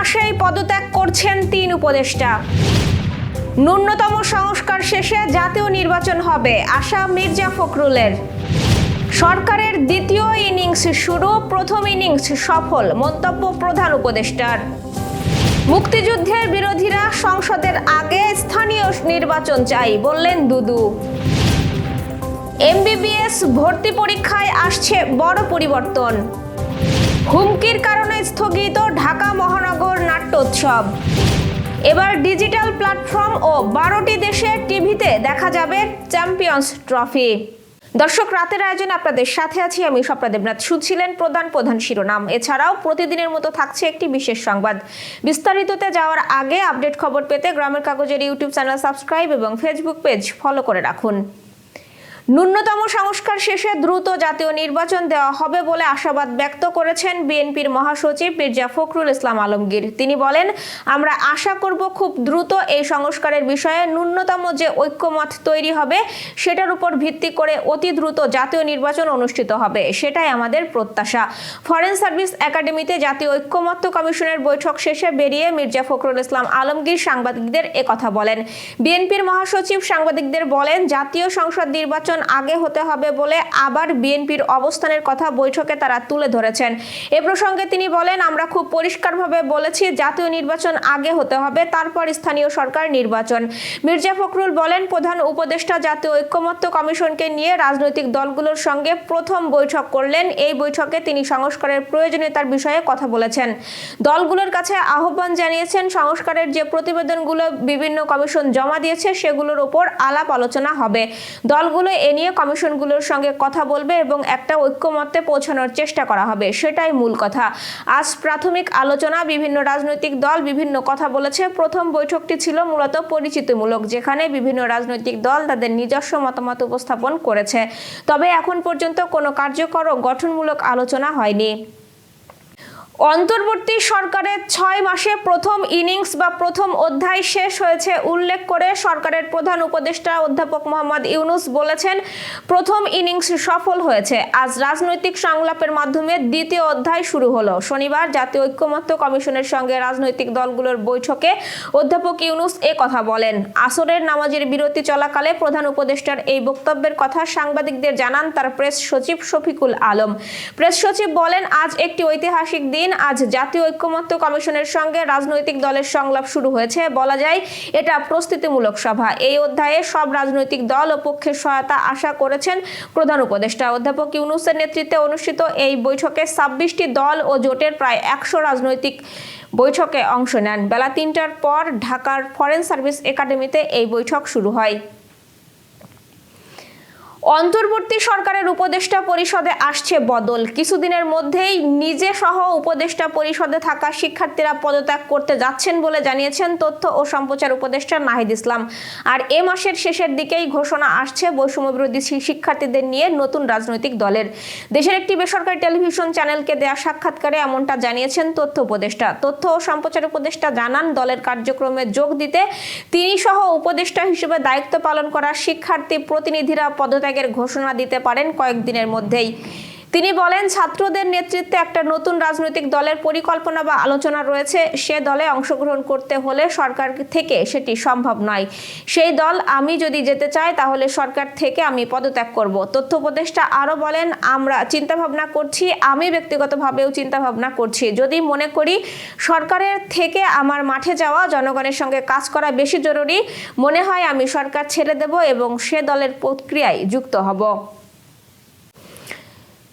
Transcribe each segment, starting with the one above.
মাসেই পদত্যাগ করছেন তিন উপদেষ্টা। ন্যূনতম সংস্কার শেষে জাতীয় নির্বাচন হবে, আশা মির্জা ফখরুলের। সরকারের দ্বিতীয় ইনিংস শুরু, প্রথম ইনিংস সফল, মন্তব্য প্রধান উপদেষ্টার। মুক্তিযুদ্ধের বিরোধীরা সংসদের আগে স্থানীয় নির্বাচন চাই, বললেন দুদু। এমবিবিএস ভর্তি পরীক্ষায় আসছে বড় পরিবর্তন। হুমকির কারণে স্থগিত ঢাকা মহানগর নাট্যোৎসব। এবার ডিজিটাল প্ল্যাটফর্ম ও বারোটি দেশের টিভিতে দেখা যাবে চ্যাম্পিয়ন্স ট্রফি। দর্শক, রাতের আয়োজনে আপনাদের সাথে আছি আমি স্বপ্না দেবনাথ। শুনছিলেন প্রধান প্রধান শিরোনাম। এছাড়াও প্রতিদিনের মতো থাকছে একটি বিশেষ সংবাদ। বিস্তারিততে যাওয়ার আগে আপডেট খবর পেতে গ্রামের কাগজের ইউটিউব চ্যানেল সাবস্ক্রাইব এবং ফেসবুক পেজ ফলো করে রাখুন। ন্যূনতম সংস্কার শেষে দ্রুত জাতীয় নির্বাচন দেওয়া হবে বলে আশাবাদ ব্যক্ত করেছেন বিএনপির মহাসচিব মির্জা ফখরুল ইসলাম আলমগীর। তিনি বলেন, আমরা আশা করব খুব দ্রুত এই সংস্কারের বিষয়ে ন্যূনতম যে ঐক্যমত তৈরি হবে, সেটার উপর ভিত্তি করে অতি দ্রুত জাতীয় নির্বাচন অনুষ্ঠিত হবে। সেটাই আমাদের প্রত্যাশা। ফরেন সার্ভিস একাডেমিতে জাতীয় ঐক্যমত্য কমিশনের বৈঠক শেষে বেরিয়ে মির্জা ফখরুল ইসলাম আলমগীর সাংবাদিকদের একথা বলেন। বিএনপির মহাসচিব সাংবাদিকদের বলেন, জাতীয় সংসদ নির্বাচন আগে হতে হবে বলে আবার বিএনপির অবস্থানের কথা বৈঠকে তারা তুলে ধরেছেন। এ প্রসঙ্গে তিনি বলেন, আমরা খুব পরিষ্কারভাবে বলেছি জাতীয় নির্বাচন আগে হতে হবে, তারপর স্থানীয় সরকার নির্বাচন। মির্জা ফখরুল বলেন, প্রধান উপদেষ্টা জাতীয় ঐক্যমত্য কমিশনকে নিয়ে রাজনৈতিক দলগুলোর সঙ্গে প্রথম বৈঠক করলেন। এই বৈঠকে তিনি সংস্কারের প্রয়োজনীয়তার বিষয়ে কথা বলেছেন। দলগুলোর কাছে আহ্বান জানিয়েছেন, সংস্কারের যে প্রতিবেদনগুলো বিভিন্ন কমিশন জমা দিয়েছে, সেগুলোর উপর আলাপ আলোচনা হবে। দলগুলো এ নিয়ে কমিশনগুলোর সঙ্গে কথা বলবে এবং একটা ঐক্যমত্যে পৌঁছানোর চেষ্টা করা হবে, সেটাই মূল কথা। আজ প্রাথমিক আলোচনা, বিভিন্ন রাজনৈতিক দল বিভিন্ন কথা বলেছে। প্রথম বৈঠকটি ছিল মূলত পরিচিতিমূলক, যেখানে বিভিন্ন রাজনৈতিক দল তাদের নিজস্ব মতামত উপস্থাপন করেছে। তবে এখন পর্যন্ত কোনো কার্যকর ও গঠনমূলক আলোচনা হয়নি। অন্তর্বর্তী সরকারের ছয় মাসে প্রথম ইনিংস বা প্রথম অধ্যায় শেষ হয়েছে উল্লেখ করে সরকারের প্রধান উপদেষ্টা অধ্যাপক মোহাম্মদ ইউনুস বলেছেন, প্রথম ইনিংস সফল হয়েছে। আজ রাজনৈতিক সংলাপের মাধ্যমে দ্বিতীয় অধ্যায় শুরু হলো। শনিবার জাতীয় ঐক্যমত্য কমিশনের সঙ্গে রাজনৈতিক দলগুলোর বৈঠকে অধ্যাপক ইউনুস এ কথা বলেন। আসরের নামাজের বিরতি চলাকালে প্রধান উপদেষ্টার এই বক্তব্যের কথা সাংবাদিকদের জানান তার প্রেস সচিব শফিকুল আলম। প্রেস সচিব বলেন, আজ একটি ঐতিহাসিক দিন আজ জাতীয় ঐক্যমত্য কমিশনের সঙ্গে রাজনৈতিক দলের সংলাপ শুরু হয়েছে। বলা যায়, এটা প্রস্তুতিমূলক সভা। এই অধ্যায়ে সব রাজনৈতিক দল ও পক্ষের সহায়তা আশা করেছেন প্রধান উপদেষ্টা। অধ্যাপক ইউনুসের নেতৃত্বে অনুষ্ঠিত এই বৈঠকে ছাব্বিশটি দল ও জোটের প্রায় একশো রাজনৈতিক বৈঠকে অংশ নেন। বেলা তিনটার পর ঢাকার ফরেন সার্ভিস একাডেমিতে এই বৈঠক শুরু হয়। অন্তর্বর্তী সরকারের উপদেষ্টা পরিষদে আসছে বদল। কিছুদিনের মধ্যেই নিজে সহ উপদেষ্টা পরিষদে থাকা শিক্ষার্থীরা পদত্যাগ করতে যাচ্ছেন বলে জানিয়েছেন তথ্য ও সম্প্রচার উপদেষ্টা নাহিদ ইসলাম। আর এ মাসের শেষের দিকেই ঘোষণা আসছে বৈষম্য বিরোধী শিক্ষার্থীদের নিয়ে নতুন রাজনৈতিক দলের। দেশের একটি বেসরকারি টেলিভিশন চ্যানেলকে দেয়া সাক্ষাৎকারে এমনটা জানিয়েছেন তথ্য উপদেষ্টা। তথ্য ও সম্প্রচার উপদেষ্টা জানান, দলের কার্যক্রমে যোগ দিতে তিনি সহ উপদেষ্টা হিসেবে দায়িত্ব পালন করা শিক্ষার্থী প্রতিনিধিরা পদত্যাগ পদত্যাগের ঘোষণা দিতে পারেন কয়েকদিনের মধ্যেই। তিনি বলেন, ছাত্রদের নেতৃত্বে একটা নতুন রাজনৈতিক দলের পরিকল্পনা বা আলোচনা রয়েছে। সে দলে অংশগ্রহণ করতে হলে সরকার থেকে সেটি সম্ভব নয়। সেই দল আমি যদি যেতে চাই, তাহলে সরকার থেকে আমি পদত্যাগ করব। তথ্য উপদেষ্টা আরও বলেন, আমরা চিন্তাভাবনা করছি, আমি ব্যক্তিগতভাবেও চিন্তাভাবনা করছি। যদি মনে করি সরকারের থেকে আমার মাঠে যাওয়া জনগণের সঙ্গে কাজ করা বেশি জরুরি, মনে হয় আমি সরকার ছেড়ে দেব এবং সে দলের প্রক্রিয়ায় যুক্ত হব।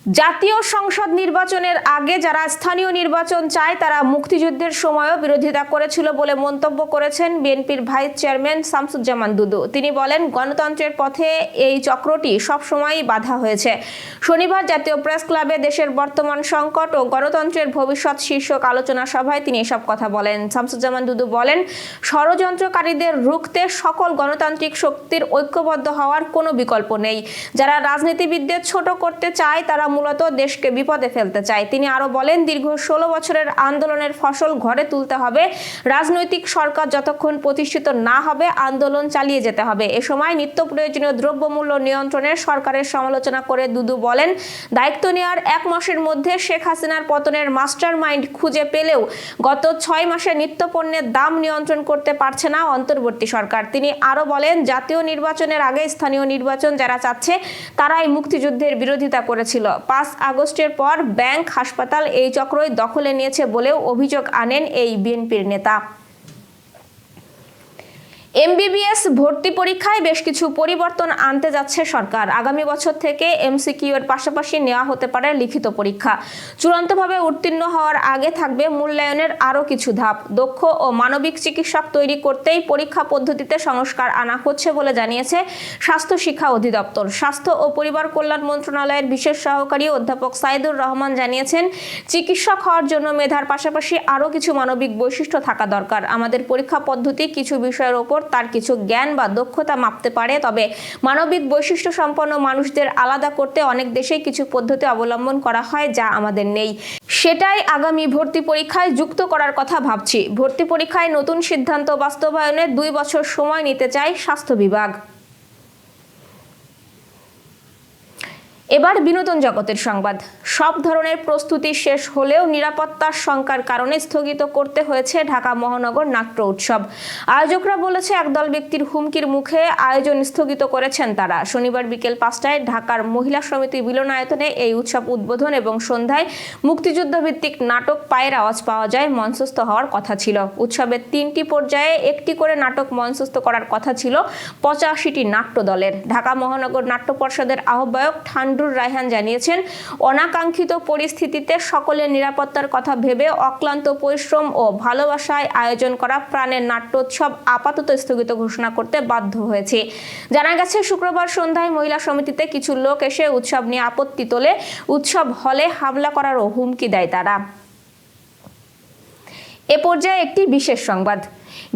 জাতীয় সংসদ নির্বাচনের আগে যারা স্থানীয় নির্বাচন চায়, তারা মুক্তিযুদ্ধের সময়ও বিরোধিতা করেছিল বলে মন্তব্য করেছেন বিএনপির ভাইস চেয়ারম্যান শামসুজ্জামান দুদু। তিনি বলেন, গণতন্ত্রের পথে এই চক্রটি সবসময়ই বাধা হয়েছে। শনিবার জাতীয় প্রেস ক্লাবে দেশের বর্তমান সংকট ও গণতন্ত্রের ভবিষ্যৎ শীর্ষক আলোচনা সভায় তিনি এসব কথা বলেন। শামসুজ্জামান দুদু বলেন, ষড়যন্ত্রকারীদের রুখতে সকল গণতান্ত্রিক শক্তির ঐক্যবদ্ধ হওয়ার কোনো বিকল্প নেই। যারা রাজনীতিবিদদের ছোট করতে চায়, তারা মূলত দেশকে বিপদে ফেলতে চায়। তিনি আরও বলেন, দীর্ঘ ষোলো বছরের আন্দোলনের ফসল ঘরে তুলতে হবে। রাজনৈতিক সরকার যতক্ষণ প্রতিষ্ঠিত না হবে, আন্দোলন চালিয়ে যেতে হবে। এ সময় নিত্য প্রয়োজনীয় দ্রব্যমূল্য নিয়ন্ত্রণের সরকারের সমালোচনা করে দুদু বলেন, দায়িত্ব নেওয়ার এক মাসের মধ্যে শেখ হাসিনার পতনের মাস্টার মাইন্ড খুঁজে পেলেও গত ছয় মাসে নিত্যপণ্যের দাম নিয়ন্ত্রণ করতে পারছে না অন্তর্বর্তী সরকার। তিনি আরও বলেন, জাতীয় নির্বাচনের আগে স্থানীয় নির্বাচন যারা চাচ্ছে, তারাই মুক্তিযুদ্ধের বিরোধিতা করেছিল। পাঁচ আগস্টের পর ব্যাংক হাসপাতাল এই চক্রই দখলে নিয়েছে বলেও অভিযোগ আনেন এই বিএনপির নেতা। এমবিবিএস ভর্তি পরীক্ষায় বেশ কিছু পরিবর্তন আনতে যাচ্ছে সরকার। আগামী বছর থেকে এমসিকিউ এর পাশাপাশি নেওয়া হতে পারে লিখিত পরীক্ষা। চূড়ান্তভাবে উত্তীর্ণ হওয়ার আগে থাকবে মূল্যায়নের আরও কিছু ধাপ। দক্ষ ও মানবিক চিকিৎসক তৈরি করতেই পরীক্ষা পদ্ধতিতে সংস্কার আনা হচ্ছে বলে জানিয়েছে স্বাস্থ্য শিক্ষা অধিদপ্তর। স্বাস্থ্য ও পরিবার কল্যাণ মন্ত্রণালয়ের বিশেষ সহকারী অধ্যাপক সাইদুর রহমান জানিয়েছেন, চিকিৎসক হওয়ার জন্য মেধার পাশাপাশি আরও কিছু মানবিক বৈশিষ্ট্য থাকা দরকার। আমাদের পরীক্ষা পদ্ধতি কিছু বিষয়ের ওপর তার কিছু জ্ঞান বা দক্ষতা মাপতে পারে। তবে মানবিক বৈশিষ্ট্য সম্পন্ন মানুষদের আলাদা করতে অনেক দেশেই কিছু পদ্ধতি অবলম্বন করা হয় যা আমাদের নেই। সেটাই আগামী ভর্তি পরীক্ষায় যুক্ত করার কথা ভাবছি। ভর্তি পরীক্ষায় নতুন সিদ্ধান্ত বাস্তবায়নে দুই বছর সময় নিতে চায় স্বাস্থ্য বিভাগ। এবার বিনোদন জগতের সংবাদ। সব ধরনের প্রস্তুতি শেষ হলেও নিরাপত্তার শঙ্কার কারণে স্থগিত করতে হয়েছে ঢাকা মহানগর নাট্য উৎসব। আয়োজকরা বলেছে, একদল ব্যক্তির হুমকির মুখে আয়োজন স্থগিত করেছেন তারা। শনিবার বিকেল পাঁচটায় ঢাকার মহিলা সমিতি মিলনায়তনে এই উৎসব উদ্বোধন এবং সন্ধ্যায় মুক্তিযুদ্ধ ভিত্তিক নাটক পায়ের আওয়াজ পাওয়া যায়, মঞ্চস্থ হওয়ার কথা ছিল। উৎসবের তিনটি পর্যায়ে একটি করে নাটক মঞ্চস্থ করার কথা ছিল পঁচাশিটি নাট্য দলের ঢাকা মহানগর নাট্য পর্ষদের আহ্বায়ক ঠান্ডুর রায়হান জানিয়েছেন, অনাকাঙ্ক্ষিত পরিস্থিতিতে সকলের নিরাপত্তার কথা ভেবে অক্লান্ত পরিশ্রম ও ভালোবাসায় আয়োজন করা প্রাণের নাট্যোৎসব আপাতত স্থগিত ঘোষণা করতে বাধ্য হয়েছে। জানা গেছে, শুক্রবার সন্ধ্যায় মহিলা সমিতিতে কিছু লোক এসে উৎসব নিয়ে আপত্তি তোলে। উৎসব হলে হামলা করারও হুমকি দেয় তারা। এ পর্যায়ে একটি বিশেষ সংবাদ।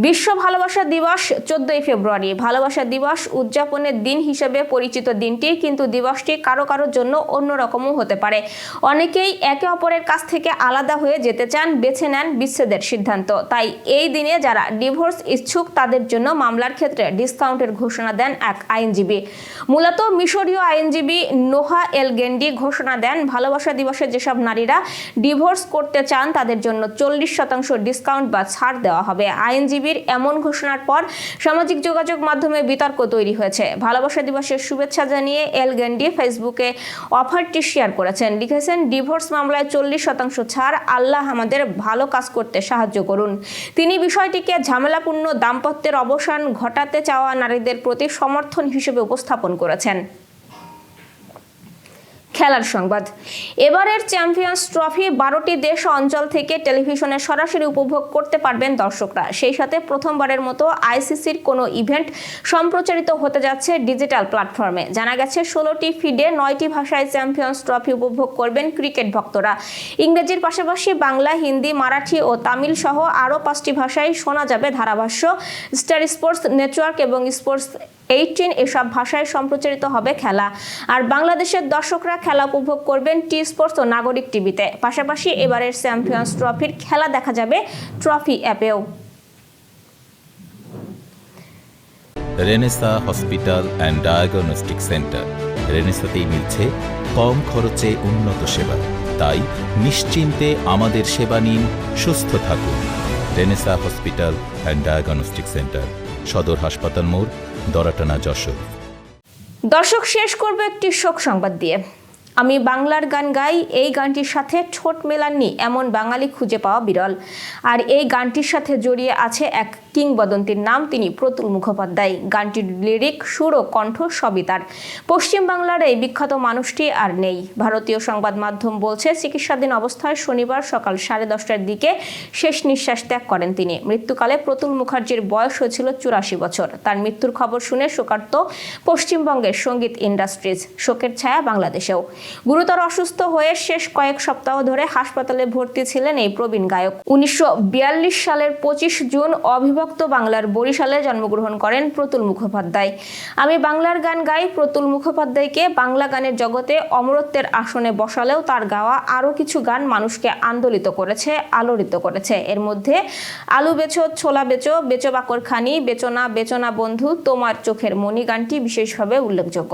বিশ্ব ভালোবাসা দিবস চোদ্দই ফেব্রুয়ারি। ভালোবাসা দিবস উদযাপনের দিন হিসেবে পরিচিত দিনটি কিন্তু দিবসটি কারও কারোর জন্য অন্যরকমও হতে পারে। অনেকেই একে অপরের কাছ থেকে আলাদা হয়ে যেতে চান, বেছে নেন বিচ্ছেদের সিদ্ধান্ত। তাই এই দিনে যারা ডিভোর্স ইচ্ছুক, তাদের জন্য মামলার ক্ষেত্রে ডিসকাউন্টের ঘোষণা দেন এক আইনজীবী। মূলত মিশরীয় আইনজীবী নোহা এল গেন্ডি ঘোষণা দেন, ভালোবাসা দিবসে যেসব নারীরা ডিভোর্স করতে চান, তাদের জন্য চল্লিশ শতাংশ ডিসকাউন্ট বা ছাড় দেওয়া হবে। আইনজীবীর এমন ঘোষণার পর সামাজিক যোগাযোগ মাধ্যমে বিতর্ক তৈরি হয়েছে। ভালোবাসা দিবসের শুভেচ্ছা জানিয়ে এল গেন্ডি ফেসবুকে অফারটি শেয়ার করেছেন। লিখেছেন, ডিভোর্স মামলায় চল্লিশ শতাংশ ছাড়, আল্লাহ আমাদের ভালো কাজ করতে সাহায্য করুন। তিনি বিষয়টিকে ঝামেলাপূর্ণ দাম্পত্যের অবসান ঘটাতে চাওয়া নারীদের প্রতি সমর্থন হিসেবে উপস্থাপন করেছেন। খেলার সংবাদ। এবারের চ্যাম্পিয়ন্স ট্রফি বারোটি দেশ অঞ্চল থেকে টেলিভিশনে সরাসরি উপভোগ করতে পারবেন দর্শকরা। সেই সাথে প্রথমবারের মতো আইসিসির কোনো ইভেন্ট সম্প্রচারিত হতে যাচ্ছে ডিজিটাল প্ল্যাটফর্মে। জানা গেছে, ষোলোটি ফিডে নয়টি ভাষায় চ্যাম্পিয়ন্স ট্রফি উপভোগ করবেন ক্রিকেট ভক্তরা। ইংরেজির পাশাপাশি বাংলা, হিন্দি, মারাঠি ও তামিল সহ আরও পাঁচটি ভাষায় শোনা যাবে ধারাভাষ্য। স্টার স্পোর্টস নেটওয়ার্ক এবং স্পোর্টস এইটিন এসব ভাষায় সম্প্রচারিত হবে খেলা। আর বাংলাদেশের দর্শকরা খেলা উপভোগ করবেন টি স্পোর্টস ও নাগরিক টিভিতে। পাশাপাশি এবারের চ্যাম্পিয়ন্স ট্রফির খেলা দেখা যাবে trophy অ্যাপেও। Renaissance hospital and diagnostic centre রেনেসাতেই মিলছে কম খরচে উন্নত সেবা। তাই নিশ্চিন্তে আমাদের সেবা নিন, সুস্থ থাকুন। Renaissance hospital and diagnostic centre সদর হাসপাতাল মোড় দরাটানা যশোর। দর্শক শেষ করবে একটি শোক সংবাদ দিয়ে। আমি বাংলার গান গাই, এই গানটির সাথে ঠোঁট মেলাননি, এমন বাঙালি খুঁজে পাওয়া বিরল। আর এই গানটির সাথে জড়িয়ে আছে এক কিংবদন্তির নাম, তিনি প্রতুল মুখোপাধ্যায়। গানটির লিরিক, সুর ও কণ্ঠ সবই তার। পশ্চিম বাংলার এই বিখ্যাত মানুষটি আর নেই। ভারতীয় সংবাদ মাধ্যম বলছে, চিকিৎসাধীন অবস্থায় শনিবার সকাল সাড়ে দশটার দিকে শেষ নিঃশ্বাস ত্যাগ করেন তিনি। মৃত্যুকালে প্রতুল মুখার্জির বয়স হয়েছিল চুরাশি বছর। তার মৃত্যুর খবর শুনে শোকার্ত পশ্চিমবঙ্গের সংগীত ইন্ডাস্ট্রিজ। শোকের ছায়া বাংলাদেশেও। গুরুতর অসুস্থ হয়ে শেষ কয়েক সপ্তাহ ধরে হাসপাতালে ভর্তি ছিলেন এই প্রবীণ গায়ক। উনিশশো বিয়াল্লিশ সালের পঁচিশ জুন অবিভক্ত বাংলার বরিশালে জন্মগ্রহণ করেন প্রতুল মুখোপাধ্যায়। আমি বাংলার গান গাই, প্রতুল মুখোপাধ্যায়কে বাংলা গানের জগতে অমরত্বের আসনে বসালেও তার গাওয়া আরও কিছু গান মানুষকে আন্দোলিত করেছে, আলোড়িত করেছে। এর মধ্যে আলু বেচো ছোলা বেচো বেচো বাকর খানি বেচো না বেচো না বন্ধু, তোমার চোখের মণি গানটি বিশেষভাবে উল্লেখযোগ্য।